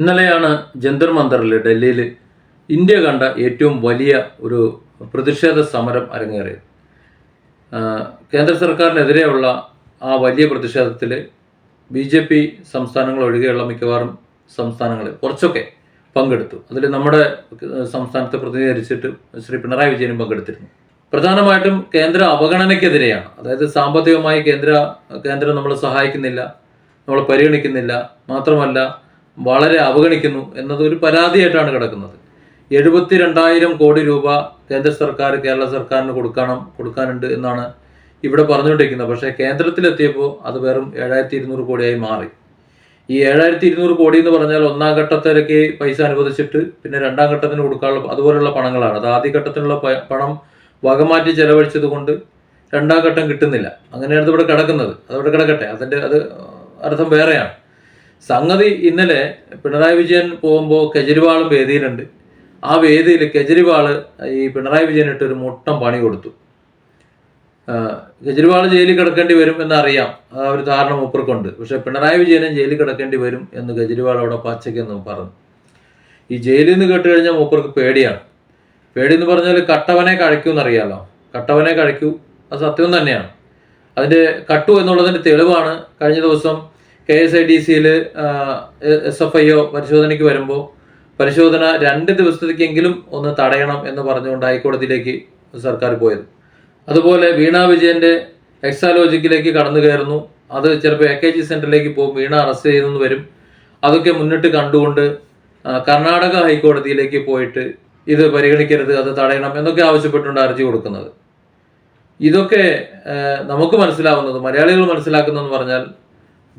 ഇന്നലെയാണ് ജന്തർ മന്ദറിൽ ഡൽഹിയിൽ ഇന്ത്യ കണ്ട ഏറ്റവും വലിയ ഒരു പ്രതിഷേധ സമരം അരങ്ങേറിയത്. കേന്ദ്ര സർക്കാരിനെതിരെയുള്ള ആ വലിയ പ്രതിഷേധത്തിൽ ബി ജെ പി സംസ്ഥാനങ്ങൾ ഒഴികെയുള്ള മിക്കവാറും സംസ്ഥാനങ്ങളിൽ കുറച്ചൊക്കെ പങ്കെടുത്തു. അതിൽ നമ്മുടെ സംസ്ഥാനത്തെ പ്രതിനിധീകരിച്ചിട്ട് ശ്രീ പിണറായി വിജയനും പങ്കെടുത്തിരുന്നു. പ്രധാനമായിട്ടും കേന്ദ്ര അവഗണനയ്ക്കെതിരെയാണ്. അതായത് സാമ്പത്തികമായി കേന്ദ്ര കേന്ദ്രം നമ്മളെ സഹായിക്കുന്നില്ല നമ്മളെ പരിഗണിക്കുന്നില്ല. മാത്രമല്ല വളരെ അവഗണിക്കുന്നു എന്നത് ഒരു പരാതിയായിട്ടാണ് കിടക്കുന്നത്. എഴുപത്തി രണ്ടായിരം കോടി രൂപ കേന്ദ്ര സർക്കാർ കേരള സർക്കാരിന് കൊടുക്കണം കൊടുക്കാനുണ്ട് എന്നാണ് ഇവിടെ പറഞ്ഞുകൊണ്ടിരിക്കുന്നത്. പക്ഷേ കേന്ദ്രത്തിലെത്തിയപ്പോൾ അത് വെറും ഏഴായിരത്തി ഇരുന്നൂറ് കോടിയായി മാറി. ഈ ഏഴായിരത്തി ഇരുന്നൂറ് കോടി എന്ന് പറഞ്ഞാൽ ഒന്നാം ഘട്ടത്തിലേക്ക് പൈസ അനുവദിച്ചിട്ട് പിന്നെ രണ്ടാം ഘട്ടത്തിന് കൊടുക്കാനുള്ള അതുപോലെയുള്ള പണങ്ങളാണ്. അത് ആദ്യ ഘട്ടത്തിനുള്ള പണം വകമാറ്റി ചെലവഴിച്ചത് കൊണ്ട് രണ്ടാം ഘട്ടം കിട്ടുന്നില്ല. അങ്ങനെയാണ് ഇത് ഇവിടെ കിടക്കുന്നത്. അതവിടെ കിടക്കട്ടെ. അതിന്റെ അത് അർത്ഥം വേറെയാണ്. സംഗതി ഇന്നലെ പിണറായി വിജയൻ പോകുമ്പോൾ കെജ്രിവാളും വേദിയിലുണ്ട്. ആ വേദിയിൽ കെജ്രിവാൾ ഈ പിണറായി വിജയനിട്ട് ഒരു മുട്ടം പണി കൊടുത്തു. കെജ്രിവാൾ ജയിലിൽ കിടക്കേണ്ടി വരും എന്നറിയാം. ആ ഒരു ധാരണ മൂപ്പർക്കുണ്ട്. പക്ഷെ പിണറായി വിജയനും ജയിലിൽ കിടക്കേണ്ടി വരും എന്ന് കെജ്രിവാൾ അവിടെ പച്ചയ്ക്കെന്ന് പറഞ്ഞു. ഈ ജയിലിൽ നിന്ന് കേട്ട് കഴിഞ്ഞാൽ മൂപ്പർക്ക് പേടിയാണ്. പേടി എന്ന് പറഞ്ഞാൽ കട്ടവനെ കഴിക്കൂ എന്നറിയാലോ. കട്ടവനെ കഴിക്കൂ. അത് സത്യം തന്നെയാണ്. അതിന്റെ കട്ടു എന്നുള്ളതിന്റെ തെളിവാണ് കഴിഞ്ഞ ദിവസം കെ എസ് ഐ ഡി സിയിൽ എസ് എഫ് ഐ ഒ പരിശോധനയ്ക്ക് വരുമ്പോൾ പരിശോധന രണ്ട് ദിവസത്തേക്കെങ്കിലും ഒന്ന് തടയണം എന്ന് പറഞ്ഞുകൊണ്ട് ഹൈക്കോടതിയിലേക്ക് സർക്കാർ പോയത്. അതുപോലെ വീണ വിജയന്റെ എക്സാലോജിക്കിലേക്ക് കടന്നു കയറുന്നു. അത് ചിലപ്പോൾ എ കെ ജി സെന്ററിലേക്ക് പോകും. വീണ അറസ്റ്റ് ചെയ്തെന്ന് വരും. അതൊക്കെ മുന്നിട്ട് കണ്ടുകൊണ്ട് കർണാടക ഹൈക്കോടതിയിലേക്ക് പോയിട്ട് ഇത് പരിഗണിക്കരുത് അത് തടയണം എന്നൊക്കെ ആവശ്യപ്പെട്ടുകൊണ്ട് ഹർജി കൊടുക്കുന്നത്. ഇതൊക്കെ നമുക്ക് മനസ്സിലാവുന്നത് മലയാളികൾ മനസ്സിലാക്കുന്നതെന്ന് പറഞ്ഞാൽ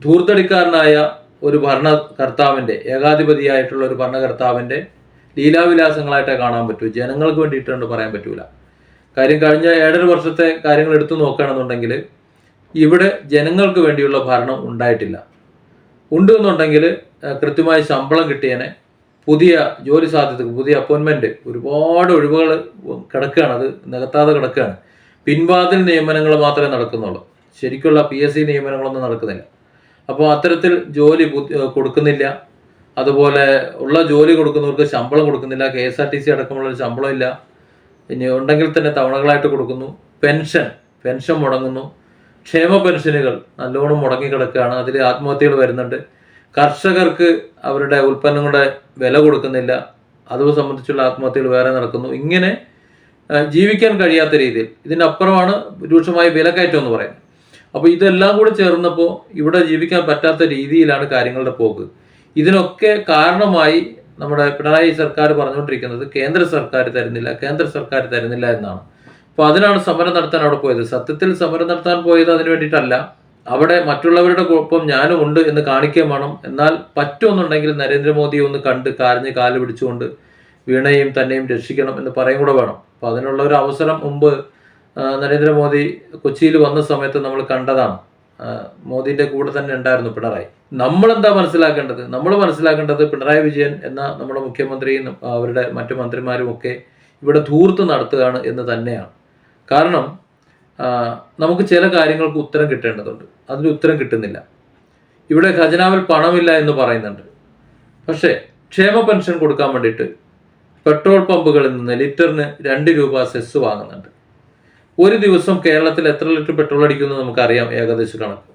ധൂർത്തടിക്കാരനായ ഒരു ഭരണകർത്താവിന്റെ ഏകാധിപതിയായിട്ടുള്ള ഒരു ഭരണകർത്താവിന്റെ ലീലാവിലാസങ്ങളായിട്ടേ കാണാൻ പറ്റൂ. ജനങ്ങൾക്ക് വേണ്ടിയിട്ടുണ്ട് പറയാൻ പറ്റൂല. കാര്യം കഴിഞ്ഞ ഏഴര വർഷത്തെ കാര്യങ്ങൾ എടുത്തു നോക്കുകയാണെന്നുണ്ടെങ്കിൽ ഇവിടെ ജനങ്ങൾക്ക് വേണ്ടിയുള്ള ഭരണം ഉണ്ടായിട്ടില്ല. ഉണ്ട് എന്നുണ്ടെങ്കിൽ കൃത്യമായ ശമ്പളം കിട്ടിയനെ പുതിയ ജോലി സാധ്യത പുതിയ അപ്പോയിൻമെന്റ് ഒരുപാട് ഒഴിവുകൾ കിടക്കുകയാണ്. അത് നികത്താതെ കിടക്കുകയാണ്. പിൻവാതിൽ നിയമനങ്ങൾ മാത്രമേ നടക്കുന്നുള്ളൂ. ശരിക്കുള്ള പി എസ് സി നിയമനങ്ങളൊന്നും നടക്കുന്നില്ല. അപ്പോൾ അത്തരത്തിൽ ജോലി കൊടുക്കുന്നില്ല. അതുപോലെ ഉള്ള ജോലി കൊടുക്കുന്നവർക്ക് ശമ്പളം കൊടുക്കുന്നില്ല. K S R T C അടക്കമുള്ള ശമ്പളം ഇല്ല ഇനി ഉണ്ടെങ്കിൽ തന്നെ തവണകളായിട്ട് കൊടുക്കുന്നു. പെൻഷൻ പെൻഷൻ മുടങ്ങുന്നു. ക്ഷേമ പെൻഷനുകൾ നല്ലോണം മുടങ്ങി കിടക്കുകയാണ്. അതിൽ ആത്മഹത്യകൾ വരുന്നുണ്ട്. കർഷകർക്ക് അവരുടെ ഉൽപ്പന്നങ്ങളുടെ വില കൊടുക്കുന്നില്ല. അത് സംബന്ധിച്ചുള്ള ആത്മഹത്യകൾ വേറെ നടക്കുന്നു. ഇങ്ങനെ ജീവിക്കാൻ കഴിയാത്ത രീതിയിൽ. ഇതിനപ്പുറമാണ് രൂക്ഷമായ വിലക്കയറ്റം എന്ന് പറയുന്നത്. അപ്പോൾ ഇതെല്ലാം കൂടി ചേർന്നപ്പോൾ ഇവിടെ ജീവിക്കാൻ പറ്റാത്ത രീതിയിലാണ് കാര്യങ്ങളുടെ പോക്ക്. ഇതിനൊക്കെ കാരണമായി നമ്മുടെ പിണറായി സർക്കാർ പറഞ്ഞുകൊണ്ടിരിക്കുന്നത് കേന്ദ്ര സർക്കാർ തരുന്നില്ല കേന്ദ്ര സർക്കാർ തരുന്നില്ല എന്നാണ്. അപ്പോൾ അതിനാണ് സമരം നടത്താൻ അവിടെ പോയത്. സത്യത്തിൽ സമരം നടത്താൻ പോയത് അതിന് വേണ്ടിയിട്ടല്ല. അവിടെ മറ്റുള്ളവരുടെ ഒപ്പം ഞാനും ഉണ്ട് എന്ന് കാണിക്കുകയും വേണം. എന്നാൽ പറ്റുമെന്നുണ്ടെങ്കിൽ നരേന്ദ്രമോദിയെ ഒന്ന് കണ്ട് കാരഞ്ഞ് കാൽ പിടിച്ചുകൊണ്ട് വീണയും തന്നെയും രക്ഷിക്കണം എന്ന് പറയും കൂടെ വേണം. അപ്പോൾ അതിനുള്ള ഒരു അവസരം മുമ്പ് നരേന്ദ്രമോദി കൊച്ചിയിൽ വന്ന സമയത്ത് നമ്മൾ കണ്ടതാണ്. മോദിന്റെ കൂടെ തന്നെ ഉണ്ടായിരുന്നു പിണറായി. നമ്മൾ എന്താ മനസ്സിലാക്കേണ്ടത്? നമ്മൾ മനസ്സിലാക്കേണ്ടത് പിണറായി വിജയൻ എന്ന നമ്മുടെ മുഖ്യമന്ത്രിയും അവരുടെ മറ്റു മന്ത്രിമാരും ഒക്കെ ഇവിടെ ധൂർത്ത് നടത്തുകയാണ് എന്ന് തന്നെയാണ്. കാരണം നമുക്ക് ചില കാര്യങ്ങൾക്ക് ഉത്തരം കിട്ടേണ്ടതുണ്ട്. അതിന് ഉത്തരം കിട്ടുന്നില്ല. ഇവിടെ ഖജനാവിൽ പണമില്ല എന്ന് പറയുന്നുണ്ട്. പക്ഷേ ക്ഷേമ പെൻഷൻ കൊടുക്കാൻ വേണ്ടിയിട്ട് പെട്രോൾ പമ്പുകളിൽ നിന്ന് ലിറ്ററിന് രണ്ട് രൂപ സെസ് വാങ്ങുന്നുണ്ട്. ഒരു ദിവസം കേരളത്തിൽ എത്ര ലിറ്റർ പെട്രോൾ അടിക്കുന്നു നമുക്കറിയാം ഏകദേശ കണക്ക്.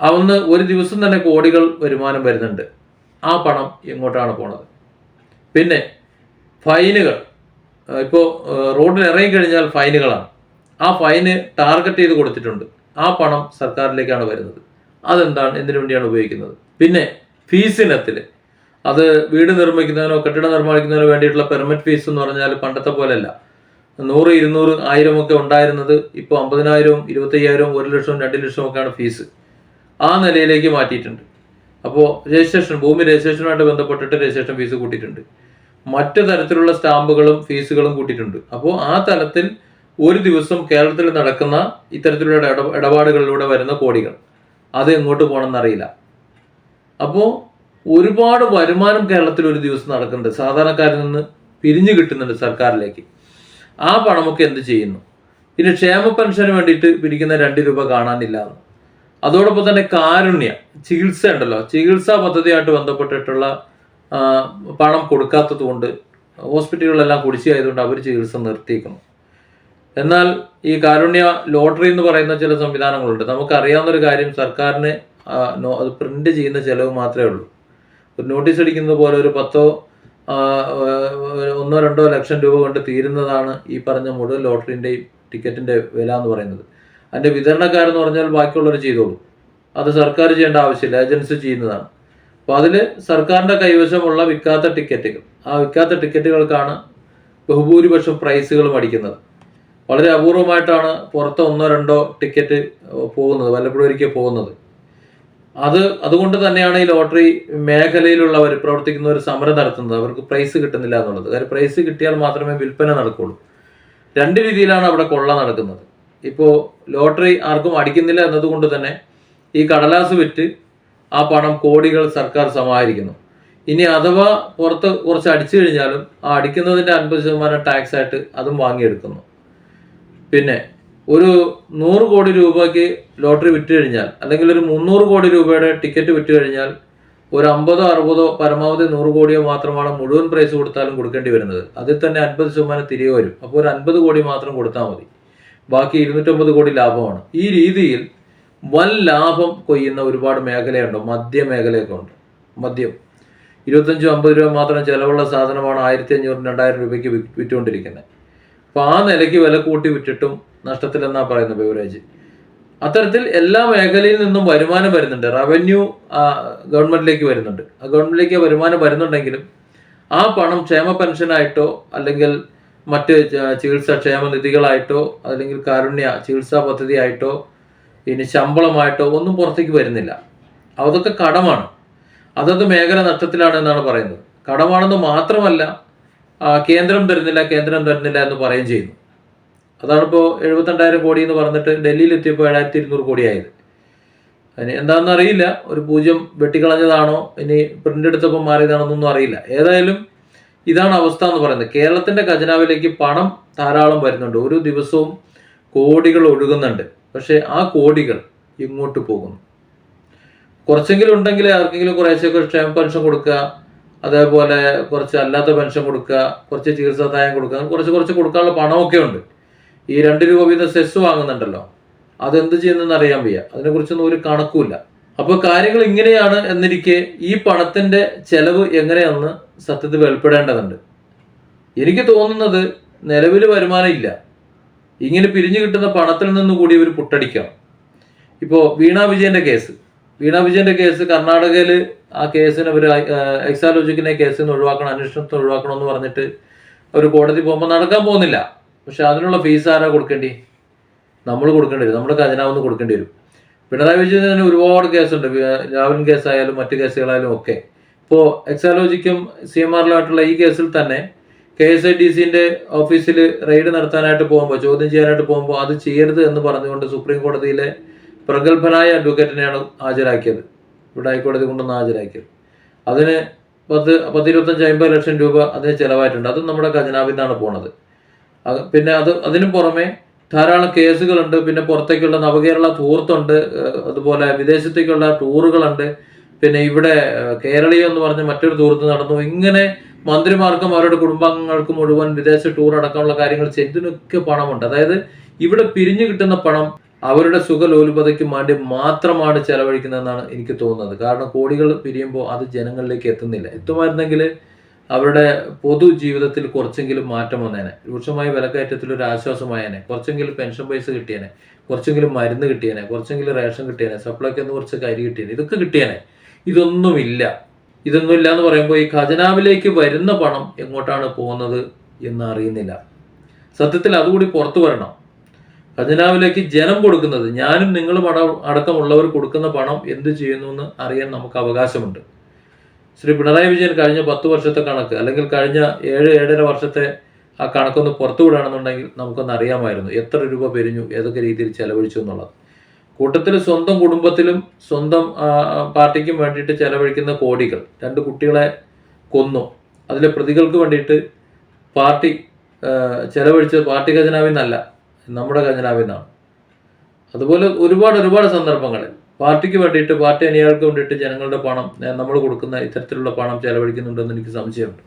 അന്ന് ഒരു ദിവസം തന്നെ കോടികൾ വരുമാനം വരുന്നുണ്ട്. ആ പണം എങ്ങോട്ടാണ് പോണത്? പിന്നെ ഫൈനുകൾ. ഇപ്പോൾ റോഡിൽ ഇറങ്ങിക്കഴിഞ്ഞാൽ ഫൈനുകളാണ്. ആ ഫൈന് ടാർഗറ്റ് ചെയ്ത് കൊടുത്തിട്ടുണ്ട്. ആ പണം സർക്കാരിലേക്കാണ് വരുന്നത്. അതെന്താണ്? എന്തിനു വേണ്ടിയാണ് ഉപയോഗിക്കുന്നത്? പിന്നെ ഫീസ് ഇനത്തിൽ അത് വീട് നിർമ്മിക്കുന്നതിനോ കെട്ടിടം നിർമ്മിക്കുന്നതിനോ വേണ്ടിയിട്ടുള്ള പെർമിറ്റ് ഫീസ് എന്ന് പറഞ്ഞാൽ പണ്ടത്തെ പോലെയല്ല. നൂറ് ഇരുന്നൂറ് ആയിരം ഒക്കെ ഉണ്ടായിരുന്നത് ഇപ്പോൾ അമ്പതിനായിരവും ഇരുപത്തയ്യായിരവും ഒരു ലക്ഷവും രണ്ട് ലക്ഷവും ഒക്കെയാണ് ഫീസ് ആ നിലയിലേക്ക് മാറ്റിയിട്ടുണ്ട്. അപ്പോൾ രജിസ്ട്രേഷൻ ഭൂമി രജിസ്ട്രേഷനുമായിട്ട് ബന്ധപ്പെട്ടിട്ട് രജിസ്ട്രേഷൻ ഫീസ് കൂട്ടിയിട്ടുണ്ട്. മറ്റു തരത്തിലുള്ള സ്റ്റാമ്പുകളും ഫീസുകളും കൂട്ടിയിട്ടുണ്ട്. അപ്പോൾ ആ തലത്തിൽ ഒരു ദിവസം കേരളത്തിൽ നടക്കുന്ന ഇത്തരത്തിലുള്ള ഇട ഇടപാടുകളിലൂടെ വരുന്ന കോടികൾ. അത് എങ്ങോട്ട് പോകണമെന്നറിയില്ല അപ്പോൾ ഒരുപാട് വരുമാനം കേരളത്തിൽ ഒരു ദിവസം നടക്കുന്നുണ്ട്. സാധാരണക്കാരിൽ നിന്ന് പിരിഞ്ഞു കിട്ടുന്നുണ്ട് സർക്കാരിലേക്ക്. ആ പണമൊക്കെ എന്ത് ചെയ്യുന്നു? ഇനി ക്ഷേമ പെൻഷന് വേണ്ടിയിട്ട് പിരിക്കുന്ന രണ്ട് രൂപ കാണാനില്ല. അതോടൊപ്പം തന്നെ കാരുണ്യ ചികിത്സ ഉണ്ടല്ലോ. ചികിത്സാ പദ്ധതിയായിട്ട് ബന്ധപ്പെട്ടിട്ടുള്ള പണം കൊടുക്കാത്തത് കൊണ്ട് ഹോസ്പിറ്റലുകളെല്ലാം കുടിശ്ശിയായതുകൊണ്ട് അവർ ചികിത്സ നിർത്തിയിരിക്കുന്നു എന്നാൽ ഈ കാരുണ്യ ലോട്ടറി എന്ന് പറയുന്ന ചില സംവിധാനങ്ങളുണ്ട്. നമുക്കറിയാവുന്ന ഒരു കാര്യം സർക്കാരിന് അത് പ്രിന്റ് ചെയ്യുന്ന ചിലവ് മാത്രമേ ഉള്ളൂ. ഒരു നോട്ടീസ് അടിക്കുന്നത് പോലെ ഒരു പത്തോ ഒന്നോ രണ്ടോ ലക്ഷം രൂപ കൊണ്ട് തീരുന്നതാണ് ഈ പറഞ്ഞ മുഴുവൻ ലോട്ടറിന്റെയും ടിക്കറ്റിന്റെ വില എന്ന് പറയുന്നത്. അതിന്റെ വിതരണക്കാരെന്ന് പറഞ്ഞാൽ ബാക്കിയുള്ളവർ ചെയ്തോളൂ. അത് സർക്കാർ ചെയ്യേണ്ട ആവശ്യമില്ല ഏജൻസി ചെയ്യുന്നതാണ്. അപ്പോൾ അതിൽ സർക്കാരിന്റെ കൈവശമുള്ള വിൽക്കാത്ത ടിക്കറ്റുകൾ ആ വിൽക്കാത്ത ടിക്കറ്റുകൾക്കാണ് ബഹുഭൂരിപക്ഷം പ്രൈസുകൾ അടിക്കുന്നത്. വളരെ അപൂർവമായിട്ടാണ് പുറത്ത് ഒന്നോ രണ്ടോ ടിക്കറ്റ് പോകുന്നത് വല്ലപ്പോഴും ഒരിക്കൽ പോകുന്നത്. അത് അതുകൊണ്ട് തന്നെയാണ് ഈ ലോട്ടറി മേഖലയിലുള്ളവർ പ്രവർത്തിക്കുന്നവർ സമരം നടത്തുന്നത്. അവർക്ക് പ്രൈസ് കിട്ടുന്നില്ല എന്നുള്ളത്. കാര്യം പ്രൈസ് കിട്ടിയാൽ മാത്രമേ വിൽപ്പന നടക്കുള്ളൂ. രണ്ട് രീതിയിലാണ് അവിടെ കൊള്ള നടക്കുന്നത്. ഇപ്പോൾ ലോട്ടറി ആർക്കും അടിക്കുന്നില്ല എന്നതുകൊണ്ട് തന്നെ ഈ കടലാസ് വിറ്റ് ആ പണം കോടികൾ സർക്കാർ സമാഹരിക്കുന്നു. ഇനി അഥവാ പുറത്ത് കുറച്ച് അടിച്ചു കഴിഞ്ഞാലും ആ അടിക്കുന്നതിന്റെ അൻപത് ശതമാനം ടാക്സ് ആയിട്ട് അതും വാങ്ങിയെടുക്കുന്നു. പിന്നെ ഒരു നൂറ് കോടി രൂപയ്ക്ക് ലോട്ടറി വിറ്റ് കഴിഞ്ഞാൽ അല്ലെങ്കിൽ ഒരു മുന്നൂറ് കോടി രൂപയുടെ ടിക്കറ്റ് വിറ്റ് കഴിഞ്ഞാൽ ഒരു അമ്പതോ അറുപതോ പരമാവധി നൂറ് കോടിയോ മാത്രമാണ് മുഴുവൻ പ്രൈസ് കൊടുത്താലും കൊടുക്കേണ്ടി വരുന്നത്. അതിൽ തന്നെ അൻപത് ശതമാനം തിരികെ വരും. അപ്പോൾ ഒരു അൻപത് കോടി മാത്രം കൊടുത്താൽ മതി. ബാക്കി ഇരുന്നൂറ്റമ്പത് കോടി ലാഭമാണ്. ഈ രീതിയിൽ വൻ ലാഭം കൊയ്യുന്ന ഒരുപാട് മേഖലയുണ്ട്. മദ്യ മേഖലയൊക്കെ ഉണ്ട്. മദ്യം. ഇരുപത്തഞ്ചും അമ്പത് രൂപ മാത്രം ചിലവുള്ള സാധനമാണ് ആയിരത്തി അഞ്ഞൂറ് രണ്ടായിരം രൂപയ്ക്ക് വിറ്റുകൊണ്ടിരിക്കുന്നത്. അപ്പോൾ ആ നിലയ്ക്ക് വില കൂട്ടി വിറ്റിട്ടും നഷ്ടത്തിലെന്നാ പറയുന്നത് ബിവറേജ്. അത്തരത്തിൽ എല്ലാ മേഖലയിൽ നിന്നും വരുമാനം വരുന്നുണ്ട്. റവന്യൂ ഗവൺമെന്റിലേക്ക് വരുന്നുണ്ട്. ആ ഗവൺമെന്റിലേക്ക് വരുമാനം വരുന്നുണ്ടെങ്കിലും ആ പണം ക്ഷേമ പെൻഷനായിട്ടോ അല്ലെങ്കിൽ മറ്റ് ചികിത്സാ ക്ഷേമ നിധികളായിട്ടോ അല്ലെങ്കിൽ കാരുണ്യ ചികിത്സാ പദ്ധതിയായിട്ടോ ഇനി ശമ്പളമായിട്ടോ ഒന്നും പുറത്തേക്ക് വരുന്നില്ല. അതൊക്കെ കടമാണ്. അതത് മേഖല നഷ്ടത്തിലാണ് എന്നാണ് പറയുന്നത്. കടമാണെന്ന് മാത്രമല്ല കേന്ദ്രം തരുന്നില്ല കേന്ദ്രം തരുന്നില്ല എന്ന് പറയുകയും ചെയ്യുന്നു. അതാണിപ്പോൾ എഴുപത്തിരണ്ടായിരം കോടി എന്ന് പറഞ്ഞിട്ട് ഡൽഹിയിൽ എത്തിയപ്പോൾ ഏഴായിരത്തി ഇരുന്നൂറ് കോടിയായത്. അതിന് എന്താണെന്ന് അറിയില്ല. ഒരു പൂജ്യം വെട്ടിക്കളഞ്ഞതാണോ ഇനി പ്രിന്റ് എടുത്തപ്പോൾ മാറിയതാണെന്നൊന്നും അറിയില്ല. ഏതായാലും ഇതാണ് അവസ്ഥ എന്ന് പറയുന്നത്. കേരളത്തിന്റെ ഖജനാവിലേക്ക് പണം ധാരാളം വരുന്നുണ്ട്. ഒരു ദിവസവും കോടികൾ ഒഴുകുന്നുണ്ട്. പക്ഷേ ആ കോടികൾ ഇങ്ങോട്ട് പോകുന്നു. കുറച്ചെങ്കിലും ഉണ്ടെങ്കിൽ ആർക്കെങ്കിലും കുറേശ്ശൊക്കെ ക്ഷേമ പെൻഷൻ കൊടുക്കുക അതേപോലെ കുറച്ച് അല്ലാത്ത പെൻഷൻ കൊടുക്കുക കുറച്ച് ചികിത്സാ സഹായം കൊടുക്കുക കുറച്ച് കുറച്ച് കൊടുക്കാനുള്ള പണമൊക്കെ ഉണ്ട്. ഈ രണ്ട് രൂപ വീതം സെസ് വാങ്ങുന്നുണ്ടല്ലോ. അതെന്ത് ചെയ്യുന്നതെന്ന് അറിയാൻ വയ്യ. അതിനെക്കുറിച്ചൊന്നും ഒരു കണക്കുമില്ല. അപ്പോൾ കാര്യങ്ങൾ ഇങ്ങനെയാണ് എന്നിരിക്കെ ഈ പണത്തിന്റെ ചെലവ് എങ്ങനെയെന്ന് സത്യത്തിൽ വെളിപ്പെടേണ്ടതുണ്ട്. എനിക്ക് തോന്നുന്നത് നിലവിൽ വരുമാനം ഇല്ല. ഇങ്ങനെ പിരിഞ്ഞു കിട്ടുന്ന പണത്തിൽ നിന്ന് കൂടി ഇവർ പുട്ടടിക്കണം. ഇപ്പോൾ വീണ വിജയന്റെ കേസ്. വീണ വിജയന്റെ കേസ് കർണാടകയിൽ ആ കേസിന് അവർ എക്സാലോജിക്കിനെ കേസിൽ നിന്ന് ഒഴിവാക്കണം അന്വേഷണത്തിൽ ഒഴിവാക്കണം എന്ന് പറഞ്ഞിട്ട് അവർ കോടതി പോകുമ്പോൾ നടക്കാൻ പോകുന്നില്ല. പക്ഷെ അതിനുള്ള ഫീസ് ആരാ കൊടുക്കേണ്ടി? നമ്മൾ കൊടുക്കേണ്ടി വരും. നമ്മുടെ ഖജനാവെന്ന് കൊടുക്കേണ്ടി വരും. പിണറായി വിജയൻ തന്നെ ഒരുപാട് കേസുണ്ട്. ലാവലിൻ കേസായാലും മറ്റു കേസുകളായാലും ഒക്കെ. ഇപ്പോൾ എക്സാലോജിക്കും സി എം ആറിലുമായിട്ടുള്ള ഈ കേസിൽ തന്നെ കെ എസ് ഐ ടി സിന്റെ ഓഫീസിൽ റെയ്ഡ് നടത്താനായിട്ട് പോകുമ്പോൾ ചോദ്യം ചെയ്യാനായിട്ട് പോകുമ്പോൾ അത് ചെയ്യരുത് എന്ന് പറഞ്ഞുകൊണ്ട് സുപ്രീം കോടതിയിലെ പ്രഗത്ഭനായ അഡ്വക്കേറ്റിനെയാണ് ഹാജരാക്കിയത്. ഇവിടെ ഹൈക്കോടതി കൊണ്ടുവന്ന് ഹാജരാക്കിയത്. അതിന് പത്ത് പത്തിരുപത്തഞ്ച് അമ്പത് ലക്ഷം രൂപ അതിന് ചിലവായിട്ടുണ്ട്. അത് നമ്മുടെ ഖജനാവിൽ നിന്നാണ് പോണത്. പിന്നെ അത് അതിനു പുറമെ ധാരാളം കേസുകളുണ്ട് പിന്നെ പുറത്തേക്കുള്ള നവകേരള തൂർത്തുണ്ട് അതുപോലെ വിദേശത്തേക്കുള്ള ടൂറുകളുണ്ട് പിന്നെ ഇവിടെ കേരളീയം എന്ന് പറഞ്ഞ മറ്റൊരു തൂർത്ത് നടന്നു. ഇങ്ങനെ മന്ത്രിമാർക്കും അവരുടെ കുടുംബാംഗങ്ങൾക്കും മുഴുവൻ വിദേശ ടൂർ അടക്കമുള്ള കാര്യങ്ങൾ ചെയ്തതിനൊക്കെ പണമുണ്ട്. അതായത് ഇവിടെ പിരിഞ്ഞു കിട്ടുന്ന പണം അവരുടെ സുഖലോലുപതയ്ക്ക് വേണ്ടി മാത്രമാണ് ചെലവഴിക്കുന്നതെന്നാണ് എനിക്ക് തോന്നുന്നത്. കാരണം കോടികൾ പിരിയുമ്പോൾ അത് ജനങ്ങളിലേക്ക് എത്തുന്നില്ല. എത്തുമായിരുന്നെങ്കിൽ അവരുടെ പൊതു ജീവിതത്തിൽ കുറച്ചെങ്കിലും മാറ്റം വന്നേനെ. രൂക്ഷമായ വിലക്കയറ്റത്തിൽ ഒരു ആശ്വാസമായേനെ. കുറച്ചെങ്കിലും പെൻഷൻ പൈസ കിട്ടിയേനെ. കുറച്ചെങ്കിലും മരുന്ന് കിട്ടിയേനെ. കുറച്ചെങ്കിലും റേഷൻ കിട്ടിയേനെ. സപ്ലൈക്ക് ഒന്ന് കുറച്ച് കരി കിട്ടിയേനെ. ഇതൊക്കെ കിട്ടിയേനെ. ഇതൊന്നുമില്ല. ഇതൊന്നുമില്ല എന്ന് പറയുമ്പോൾ ഈ ഖജനാവിലേക്ക് വരുന്ന പണം എങ്ങോട്ടാണ് പോകുന്നത് എന്ന് അറിയുന്നില്ല സത്യത്തിൽ അതുകൂടി പുറത്തു വരണം. ഖജനാവിലേക്ക് ജനം കൊടുക്കുന്നത് ഞാനും നിങ്ങളും അട അടക്കമുള്ളവർ കൊടുക്കുന്ന പണം എന്ത് ചെയ്യുന്നു എന്ന് അറിയാൻ നമുക്ക് അവകാശമുണ്ട്. ശ്രീ പിണറായി വിജയൻ കഴിഞ്ഞ പത്ത് വർഷത്തെ കണക്ക് അല്ലെങ്കിൽ കഴിഞ്ഞ ഏഴ് ഏഴര വർഷത്തെ ആ കണക്കൊന്ന് പുറത്തു വിടുകയാണെന്നുണ്ടെങ്കിൽ നമുക്കൊന്ന് അറിയാമായിരുന്നു എത്ര രൂപ പിരിഞ്ഞു ഏതൊക്കെ രീതിയിൽ ചെലവഴിച്ചു എന്നുള്ളത്. കൂട്ടത്തിൽ സ്വന്തം കുടുംബത്തിലും സ്വന്തം പാർട്ടിക്കും വേണ്ടിയിട്ട് ചെലവഴിക്കുന്ന കോടികൾ രണ്ട് കുട്ടികളെ കൊന്നു. അതിലെ പ്രതികൾക്ക് വേണ്ടിയിട്ട് പാർട്ടി ചെലവഴിച്ചത് പാർട്ടി ഖജനാവിന്നല്ല നമ്മുടെ ഖജനാവിൽ നിന്നാണ് അതുപോലെ ഒരുപാട് ഒരുപാട് സന്ദർഭങ്ങളിൽ പാർട്ടിക്ക് വേണ്ടിയിട്ട് പാർട്ടി അനുയായികൾക്ക് വേണ്ടിയിട്ട് ജനങ്ങളുടെ പണം നമ്മൾ കൊടുക്കുന്ന ഇത്തരത്തിലുള്ള പണം ചെലവഴിക്കുന്നുണ്ടെന്ന് എനിക്ക് സംശയമുണ്ട്.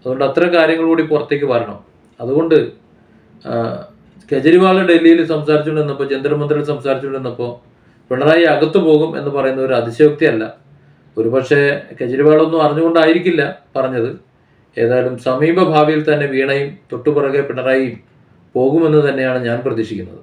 അതുകൊണ്ട് അത്തരം കാര്യങ്ങൾ കൂടി പുറത്തേക്ക് വരണം. അതുകൊണ്ട് കെജ്രിവാൾ ഡൽഹിയിൽ സംസാരിച്ചുകൊണ്ടിരുന്നപ്പോൾ ജന്തർമന്ദിറിൽ സംസാരിച്ചുകൊണ്ടിരുന്നപ്പോൾ പിണറായി അകത്തു പോകും എന്ന് പറയുന്ന ഒരു അതിശയോക്തിയല്ല. ഒരുപക്ഷെ കെജ്രിവാളൊന്നും അറിഞ്ഞുകൊണ്ടായിരിക്കില്ല പറഞ്ഞത്. ഏതായാലും സമീപ ഭാവിയിൽ തന്നെ വീണയും തൊട്ടുപുറകെ പിണറായിയും പോകുമെന്ന് തന്നെയാണ് ഞാൻ പ്രതീക്ഷിക്കുന്നത്.